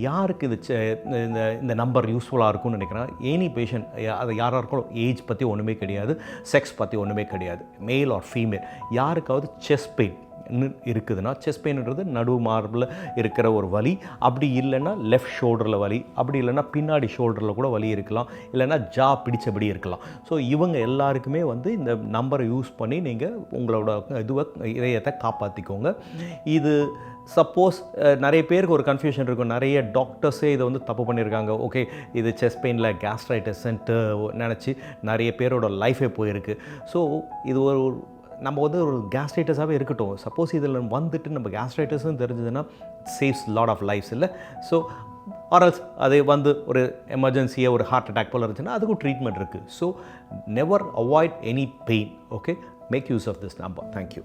யாருக்கு இது செ- இந்த இந்த நம்பர் யூஸ்ஃபுல்லாக இருக்கும்னு நினைக்கிறேன் எனி பேஷண்ட் அது யாராக இருக்கணும் ஏஜ் பற்றி ஒன்றுமே கிடையாது செக்ஸ் பற்றி ஒன்றுமே கிடையாது மேல் ஆர் ஃபீமேல் யாருக்காவது செஸ்ட் பெயின் இருக்குதுன்னா செஸ்ட் பெயின்ன்றது நடு மார்பில் இருக்கிற ஒரு வலி. அப்படி இல்லைன்னா லெஃப்ட் ஷோல்டரில் வலி. அப்படி இல்லைன்னா பின்னாடி ஷோல்டரில் கூட வலி இருக்கலாம். இல்லைன்னா ஜா பிடிச்சபடி இருக்கலாம். ஸோ இவங்க எல்லாருக்குமே வந்து இந்த நம்பரை யூஸ் பண்ணி நீங்கள் உங்களோட இதுவை இதயத்தை காப்பாற்றிக்கோங்க இது சப்போஸ் நிறைய பேருக்கு ஒரு கன்ஃபியூஷன் இருக்கும். நிறைய டாக்டர்ஸே இதை வந்து தப்பு பண்ணியிருக்காங்க. ஓகே இது செஸ்ட் பெயினில் கேஸ்ட்ரைட்டிஸ்ன்ட்டு நினச்சி நிறைய பேரோட லைஃபே போயிருக்கு. ஸோ இது ஒரு நம்ம வந்து ஒரு கேஸ்ட்ரைட்டஸாகவே இருக்கட்டும். சப்போஸ் இதில் வந்துட்டு நம்ம கேஸ்ட்ரைட்டஸும் தெரிஞ்சதுன்னா சேவ்ஸ் லாட் ஆஃப் லைஃப்ஸ் இல்லை? ஸோ ஆர்எல்ஸ் அது வந்து ஒரு எமர்ஜென்சியாக ஒரு ஹார்ட் அட்டாக் போல் இருந்துச்சுன்னா அதுக்கும் ட்ரீட்மெண்ட் இருக்குது so never avoid any pain okay make use of this number thank you